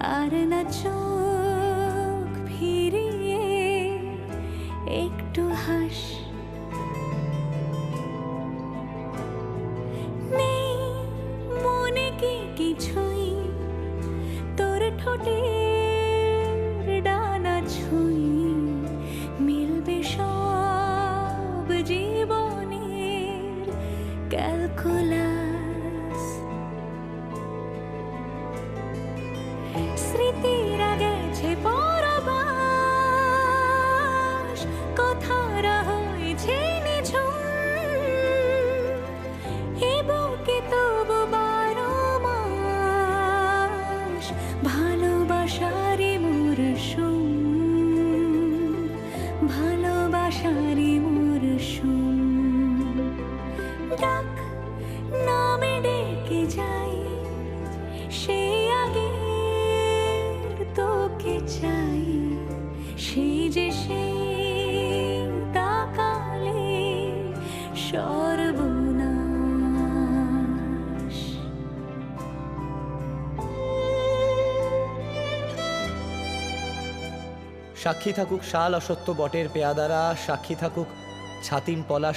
아레나초. নামে সে তোকে চাই। সেই যে সেই তাকালে সর্বনাশ। সাক্ষী থাকুক শাল অসত্য বটের পেয়াদারা, সাক্ষী থাকুক ছাতিম পলাশ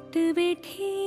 रूट बैठी